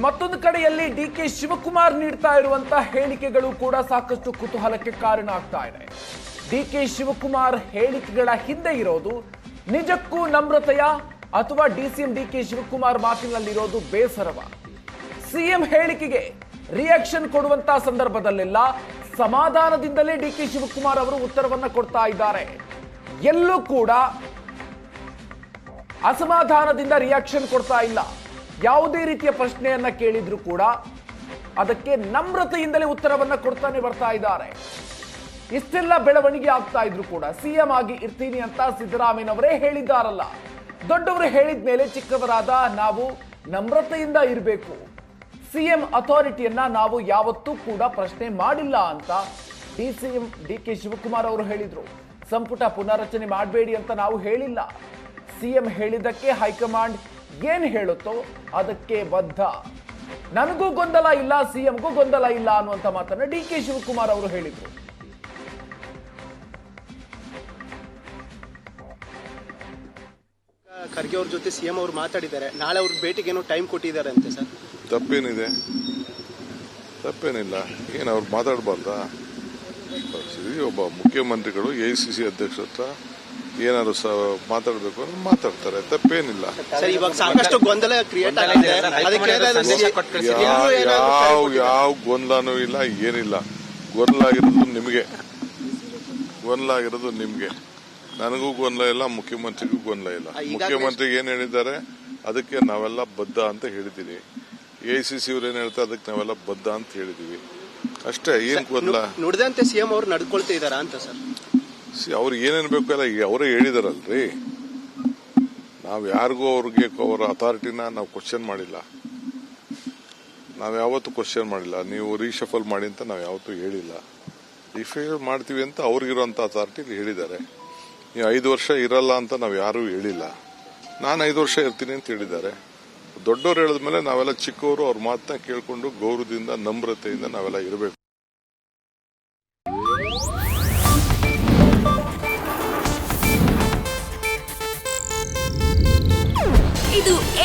ಮತ್ತೊಂದು ಕಡೆಯಲ್ಲಿ D K Shivakumar ನೀಡ್ತಾ ಇರುವಂತಹ ಹೇಳಿಕೆಗಳು ಕೂಡ ಸಾಕಷ್ಟು ಕುತೂಹಲಕ್ಕೆ ಕಾರಣ ಆಗ್ತಾ ಇದೆ. ಡಿ ಕೆ ಶಿವಕುಮಾರ್ ಹೇಳಿಕೆಗಳ ಹಿಂದೆ ಇರೋದು ನಿಜಕ್ಕೂ ನಮ್ರತೆಯ ಅಥವಾ D C M D K Shivakumar ಮಾತಿನಲ್ಲಿರೋದು ಬೇಸರವ. ಸಿಎಂ ಹೇಳಿಕೆಗೆ ರಿಯಾಕ್ಷನ್ ಕೊಡುವಂತಹ ಸಂದರ್ಭದಲ್ಲೆಲ್ಲ ಸಮಾಧಾನದಿಂದಲೇ ಡಿ ಕೆ ಶಿವಕುಮಾರ್ ಅವರು ಉತ್ತರವನ್ನು ಕೊಡ್ತಾ ಇದ್ದಾರೆ. ಎಲ್ಲೂ ಕೂಡ ಅಸಮಾಧಾನದಿಂದ ರಿಯಾಕ್ಷನ್ ಕೊಡ್ತಾ ಇಲ್ಲ. ಯಾವುದೇ ರೀತಿಯ ಪ್ರಶ್ನೆಯನ್ನ ಕೇಳಿದ್ರು ಕೂಡ ಅದಕ್ಕೆ ನಮ್ರತೆಯಿಂದಲೇ ಉತ್ತರವನ್ನ ಕೊಡ್ತಾನೆ ಬರ್ತಾ ಇದ್ದಾರೆ. ಇಷ್ಟೆಲ್ಲ ಬೆಳವಣಿಗೆ ಆಗ್ತಾ ಇದ್ರು ಕೂಡ ಸಿಎಂ ಆಗಿ ಇರ್ತೀನಿ ಅಂತ ಸಿದ್ದರಾಮಯ್ಯನವರೇ ಹೇಳಿದ್ದಾರಲ್ಲ. ದೊಡ್ಡವರು ಹೇಳಿದ ಮೇಲೆ ಚಿಕ್ಕವರಾದ ನಾವು ನಮ್ರತೆಯಿಂದ ಇರಬೇಕು. ಸಿಎಂ ಅಥಾರಿಟಿಯನ್ನ ನಾವು ಯಾವತ್ತೂ ಕೂಡ ಪ್ರಶ್ನೆ ಮಾಡಿಲ್ಲ ಅಂತ D C M D K Shivakumar ಅವರು ಹೇಳಿದ್ರು. ಸಂಪುಟ ಪುನರ್ರಚನೆ ಮಾಡಬೇಡಿ ಅಂತ ನಾವು ಹೇಳಿಲ್ಲ. ಸಿಎಂ ಹೇಳಿದ್ದಕ್ಕೆ ಹೈಕಮಾಂಡ್ ಏನ್ ಹೇಳುತ್ತೋ ಅದಕ್ಕೆ ಬದ್ಧ. ನನಗೂ ಗೊಂದಲ ಇಲ್ಲ ಸಿ ಎಂಗೂ ಗೊಂದಲ ಇಲ್ಲ ಅನ್ನುವಂಥ ಮಾತನ್ನು ಡಿ ಕೆ ಶಿವಕುಮಾರ್ ಅವರು ಹೇಳಿದರು. ಖರ್ಗೆ ಅವ್ರ ಜೊತೆ ಸಿಎಂ ಅವರು ಮಾತಾಡಿದ್ದಾರೆ. ನಾಳೆ ಅವ್ರ ಭೇಟಿಗೆ ಏನೋ ಟೈಮ್ ಕೊಟ್ಟಿದ್ದಾರೆ ಅಂತೆ ಸರ್. ತಪ್ಪೇನಿದೆ. ತಪ್ಪೇನಿಲ್ಲ. ಏನು ಅವ್ರು ಮಾತಾಡಬಾರ್ದಾ? ಸರಿ ಒಬ್ಬ ಮುಖ್ಯಮಂತ್ರಿಗಳು ಎ ಸಿ ಸಿ ಅಧ್ಯಕ್ಷ ಹತ್ರ ಏನಾದ್ರು ಮಾತಾಡಬೇಕು ಅಂದ್ರೆ ಮಾತಾಡ್ತಾರೆ ತಪ್ಪೇನಿಲ್ಲ. ಸಾಕಷ್ಟು ಗೊಂದಲ ಕ್ರಿಯೇಟ್ ಯಾವ ಯಾವ ಗೊಂದಲನೂ ಇಲ್ಲ ಏನಿಲ್ಲ. ಗೊಂದಲ ಆಗಿರೋದು ನಿಮಗೆ. ಗೊಂದಲ ಆಗಿರೋದು ನಿಮಗೆ. ನನಗೂ ಗೊಂದಲ ಇಲ್ಲ ಮುಖ್ಯಮಂತ್ರಿಗೂ ಗೊಂದಲ ಇಲ್ಲ. ಮುಖ್ಯಮಂತ್ರಿ ಏನ್ ಹೇಳಿದ್ದಾರೆ? ಅದಕ್ಕೆ ನಾವೆಲ್ಲ ಬದ್ಧ ಅಂತ ಹೇಳಿದೀವಿ. ಎ ಸಿ ಸಿ ಅವ್ರು ಏನ್ ಹೇಳ್ತಾರೆ? ಅದಕ್ಕೆ ನಾವೆಲ್ಲ ಬದ್ಧ ಅಂತ ಹೇಳಿದೀವಿ. ಅಷ್ಟೇ ಏನ್ ಗೊಂದಲ? ನುಡಿದಂತೆ ಸಿಎಂ ಅವ್ರು ನಡ್ಕೊಳ್ತಾ ಇದಾರಾ ಅಂತ ಸರ್? ಸಿ- ಅವ್ರಿಗೆ ಏನೇನು ಬೇಕು ಎಲ್ಲ ಅವರೇ ಹೇಳಿದಾರಲ್ರಿ. ನಾವು ಯಾರಿಗೂ ಅವ್ರಿಗೆ ಅವರ ಅಥಾರಿಟಿನ ನಾವು ಕ್ವಶನ್ ಮಾಡಿಲ್ಲ. ನಾವು ಯಾವತ್ತೂ ಕ್ವಶನ್ ಮಾಡಿಲ್ಲ. ನೀವು ರೀಶಫಲ್ ಮಾಡಿ ಅಂತ ನಾವು ಯಾವತ್ತೂ ಹೇಳಿಲ್ಲ. ರೀಶಫಲ್ ಮಾಡ್ತೀವಿ ಅಂತ ಅವ್ರಿಗಿರೋಂಥ ಅಥಾರಿಟಿ ಹೇಳಿದ್ದಾರೆ. ನೀವು ಐದು ವರ್ಷ ಇರಲ್ಲ ಅಂತ ನಾವು ಯಾರೂ ಹೇಳಿಲ್ಲ. ನಾನು ಐದು ವರ್ಷ ಇರ್ತೀನಿ ಅಂತ ಹೇಳಿದ್ದಾರೆ. ಹೇಳಿದ ಹೇಳಿದ್ಮೇಲೆ ನಾವೆಲ್ಲ ಚಿಕ್ಕವರು, ಅವ್ರ ಮಾತನ್ನ ಕೇಳಿಕೊಂಡು ಗೌರವದಿಂದ, ನಮ್ರತೆಯಿಂದ ನಾವೆಲ್ಲ ಇರಬೇಕು.